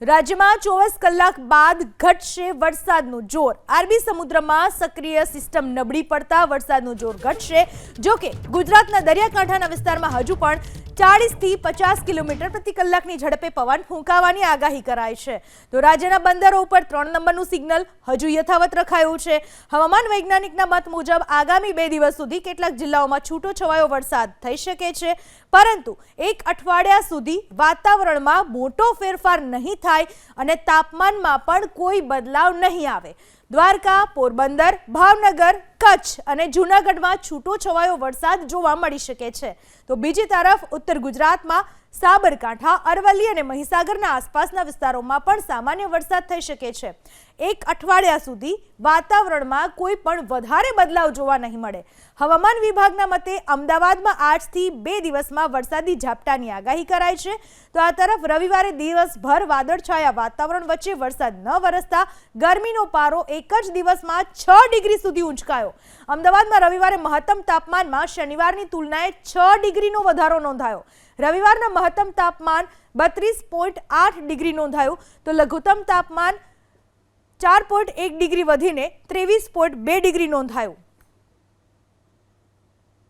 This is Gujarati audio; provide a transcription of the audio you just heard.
રાજ્યમાં ચોવીસ કલાક બાદ ઘટશે વરસાદનું જોર. અરબી સમુદ્રમાં સક્રિય સિસ્ટમ નબળી પડતા વરસાદનું જોર ઘટશે. જો કે ગુજરાતના દરિયાકાંઠાના વિસ્તારમાં હજુ પણ ચાળીસથી પચાસ કિલોમીટર પ્રતિ કલાકની ઝડપે પવન ફૂંકાવાની આગાહી કરાઈ છે. તો રાજ્યના બંદરો ઉપર ત્રણ નંબરનું સિગ્નલ હજુ યથાવત રખાયું છે. હવામાન વૈજ્ઞાનિકના મત મુજબ આગામી બે દિવસ સુધી કેટલાક જિલ્લાઓમાં છૂટો છવાયો વરસાદ થઈ શકે છે. પરંતુ એક અઠવાડિયા સુધી વાતાવરણમાં મોટો ફેરફાર નહીં થાય અને તાપમાનમાં પણ કોઈ બદલાવ નહીં આવે. દ્વારકા, પોરબંદર, ભાવનગર, કચ્છ અને જૂનાગઢમાં છૂટો છવાયો વરસાદ જોવા મળી શકે છે. તો બીજી તરફ ઉત્તર ગુજરાતમાં સાબરકાંઠા, અરવલ્લી અને મહીસાગરના આસપાસના વિસ્તારોમાં પણ સામાન્ય વરસાદ થઈ શકે છે. એક અઠવાડિયા સુધી વાતાવરણમાં કોઈ પણ વધારે બદલાવ જોવા નહીં મળે. હવામાન વિભાગના મતે અમદાવાદમાં આજથી બે દિવસમાં વરસાદી ઝાપટાની આગાહી કરાઈ છે. તો આ તરફ રવિવારે દિવસભર વાદળછાયા વાતાવરણ વચ્ચે વરસાદ ન વરસતા ગરમીનો પારો એક જ દિવસમાં છ ડિગ્રી સુધી ઊંચકાયો અમદાવાદમાં રવિવારે મહત્તમ તાપમાનમાં શનિવારની તુલનાએ છ ડિગ્રીનો વધારો નોંધાયો. રવિવારના મહત્તમ તાપમાન બત્રીસ પોઈન્ટ આઠ ડિગ્રી નોંધાયું. તો લઘુત્તમ તાપમાન ચાર પોઈન્ટ એક ડિગ્રી વધીને ત્રેવીસ પોઈન્ટ બે ડિગ્રી નોંધાયું.